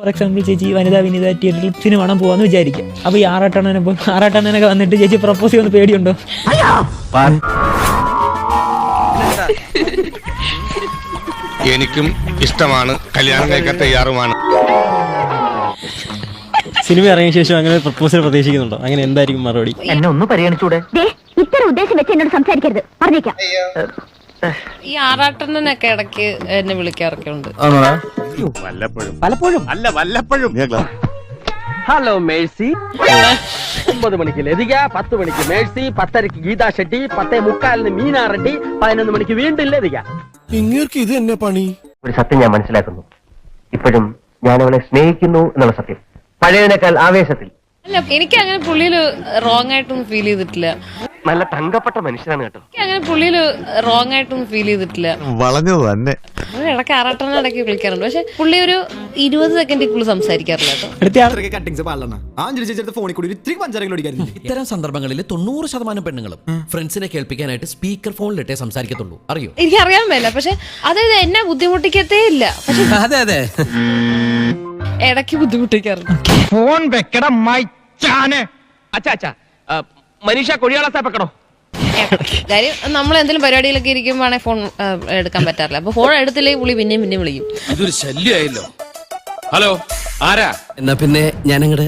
For example ചേച്ചി വനിതാ വിനിത തിയേറ്ററിൽ സിനിമ കാണാൻ പോവാന്ന് വിചാരിക്കുക അപ്പൊ ഈ ആറാട്ടണ്ണനെ ആറാട്ടണ്ണനൊക്കെ വന്നിട്ട് ചേച്ചി പ്രപ്പോസ് ചെയ്യുന്ന പേടിയുണ്ടോ? എനിക്കും ഇഷ്ടമാണ്. കല്യാണം കഴിക്കാൻ തയ്യാറുമാണ്. സിനിമ ഇറങ്ങിയ ശേഷം അങ്ങനെ പ്രപ്പോസൽ പ്രതീക്ഷിക്കുന്നുണ്ടോ? അങ്ങനെ എന്തായിരിക്കും മറുപടി? എന്നെ ഒന്ന് പരിഗണിച്ചൂടെ? ദേ ഇത്തരം ഉദ്ദേശം വെച്ച് എന്നോട് സംസാരിക്കരുത്. പറഞ്ഞേക്കാം. ഈ ആറാട്ടണ്ണനൊക്കെ ഇടയ്ക്ക് എന്നെ വിളിക്കാറൊക്കെ ഉണ്ട്. Hello Mercy. ഒമ്പത് മണിക്ക് ലതിക പത്ത് മണിക്ക് മേഴ്സി പത്തരക്ക് ഗീതാ ഷെട്ടി പത്തേ മുക്കാലിന് മീനാ റെഡ്ഡി പതിനൊന്ന് മണിക്ക് വീണ്ടും ലതിക. ഇങ്ങേർക്ക് ഇത് എന്നെ പണി? ഒരു സത്യം ഞാൻ മനസ്സിലാക്കുന്നു. ഇപ്പോഴും ഞാൻ അവളെ സ്നേഹിക്കുന്നു എന്നുള്ള സത്യം. പഴയതിനേക്കാൾ ആവേശത്തിൽ. അല്ല എനിക്ക് അങ്ങനെ പുള്ളിയിൽ റോങ് ആയിട്ടൊന്നും ഫീൽ ചെയ്തിട്ടില്ല. നല്ല തങ്കപ്പെട്ട മനുഷ്യനാണ് കേട്ടോ. അങ്ങനെ പുള്ളിയിൽ റോങ് ആയിട്ടൊന്നും ഫീൽ ചെയ്തിട്ടില്ല. വളഞ്ഞത് തന്നെ. ഇടയ്ക്ക് ആറാട്ടണ്ണ ഇടയ്ക്ക് വിളിക്കാറുണ്ട്. പക്ഷെ പുള്ളി ഒരു ഇരുപത് സെക്കൻഡിൽ കൂടുതൽ സംസാരിക്കാറില്ല കേട്ടോ. അടുത്ത കട്ടിങ്സ് പാടണ ആഞ്ജലി ചേച്ചി ഫോണിൽ കൂടി ഇത്തിരി പഞ്ചാരങ്ങൾ ഓടിക്കാറില്ല ഇത്തരം സന്ദർഭങ്ങളിൽ തൊണ്ണൂറ് ശതമാനം പെണ്ണുങ്ങളും ഫ്രണ്ട്സിനെ കേൾപ്പിക്കാനായിട്ട് സ്പീക്കർ ഫോണിലിട്ടേ സംസാരിക്കത്തുള്ളൂ. അറിയോ? എനിക്ക് അറിയാൻ മേല. പക്ഷെ അതായത് എന്നെ ബുദ്ധിമുട്ടിക്കത്തേ ഇല്ല. പക്ഷെ അതെ അതെ. ഇടയ്ക്ക് ബുദ്ധിമുട്ടിക്കാറുണ്ട്. ഫോൺ വെക്കട മൈച്ചാനെ അച്ഛാ അച്ഛാ. മനീഷ കൊഴിയാള വെക്കണോ? കാര്യം നമ്മൾ എന്തെങ്കിലും പരിപാടിയിലൊക്കെ ഇരിക്കുമ്പോഴാണെങ്കിൽ ഫോൺ എടുക്കാൻ പറ്റാറില്ല. അപ്പൊ ഫോൺ എടുത്തില്ലെങ്കിൽ പുള്ളി പിന്നെയും പിന്നെയും വിളിക്കും. ഇതൊരു ശല്യമായല്ലോ. ഹലോ ആരാ? എന്നാ പിന്നെ ഞാനങ്ങട്